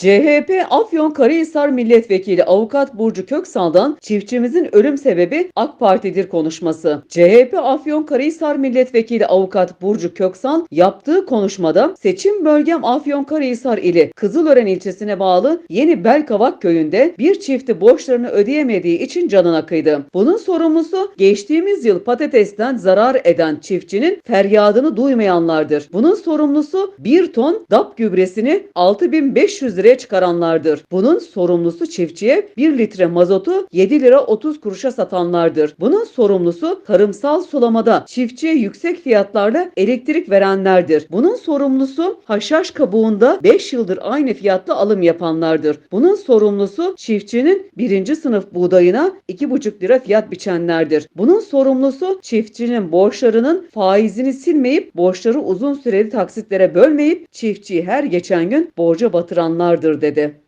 CHP Afyonkarahisar Milletvekili Avukat Burcu Köksal'dan çiftçimizin ölüm sebebi AK Parti'dir konuşması. CHP Afyonkarahisar Milletvekili Avukat Burcu Köksal yaptığı konuşmada seçim bölgem Afyonkarahisar ili Kızılören ilçesine bağlı Yeni Belkavak köyünde bir çifti borçlarını ödeyemediği için canına kıydı. Bunun sorumlusu geçtiğimiz yıl patatesten zarar eden çiftçinin feryadını duymayanlardır. Bunun sorumlusu bir ton DAP gübresini 6500 liraya çıkaranlardır. Bunun sorumlusu çiftçiye 1 litre mazotu 7 lira 30 kuruşa satanlardır. Bunun sorumlusu tarımsal sulamada çiftçiye yüksek fiyatlarla elektrik verenlerdir. Bunun sorumlusu haşhaş kabuğunda 5 yıldır aynı fiyatla alım yapanlardır. Bunun sorumlusu çiftçinin birinci sınıf buğdayına 2,5 lira fiyat biçenlerdir. Bunun sorumlusu çiftçinin borçlarının faizini silmeyip borçları uzun süreli taksitlere bölmeyip çiftçiyi her geçen gün borca batıranlardır dedi.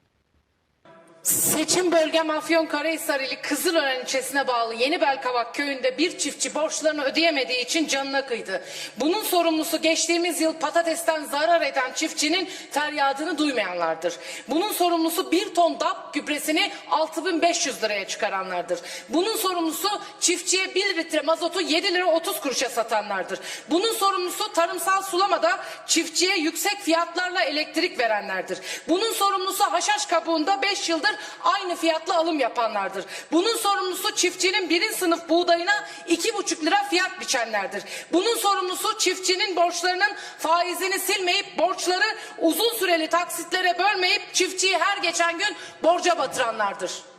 Seçim bölgem Afyonkarahisar ili Kızılören ilçesine bağlı Yeni Belkavak köyünde bir çiftçi borçlarını ödeyemediği için canına kıydı. Bunun sorumlusu geçtiğimiz yıl patatesten zarar eden çiftçinin feryadını duymayanlardır. Bunun sorumlusu bir ton DAP gübresini 6500 liraya çıkaranlardır. Bunun sorumlusu çiftçiye 1 litre mazotu 7 lira 30 kuruşa satanlardır. Bunun sorumlusu tarımsal sulamada çiftçiye yüksek fiyatlarla elektrik verenlerdir. Bunun sorumlusu haşhaş kabuğunda 5 yıldır aynı fiyatla alım yapanlardır. Bunun sorumlusu çiftçinin birinci sınıf buğdayına 2,5 lira fiyat biçenlerdir. Bunun sorumlusu çiftçinin borçlarının faizini silmeyip borçları uzun süreli taksitlere bölmeyip çiftçiyi her geçen gün borca batıranlardır.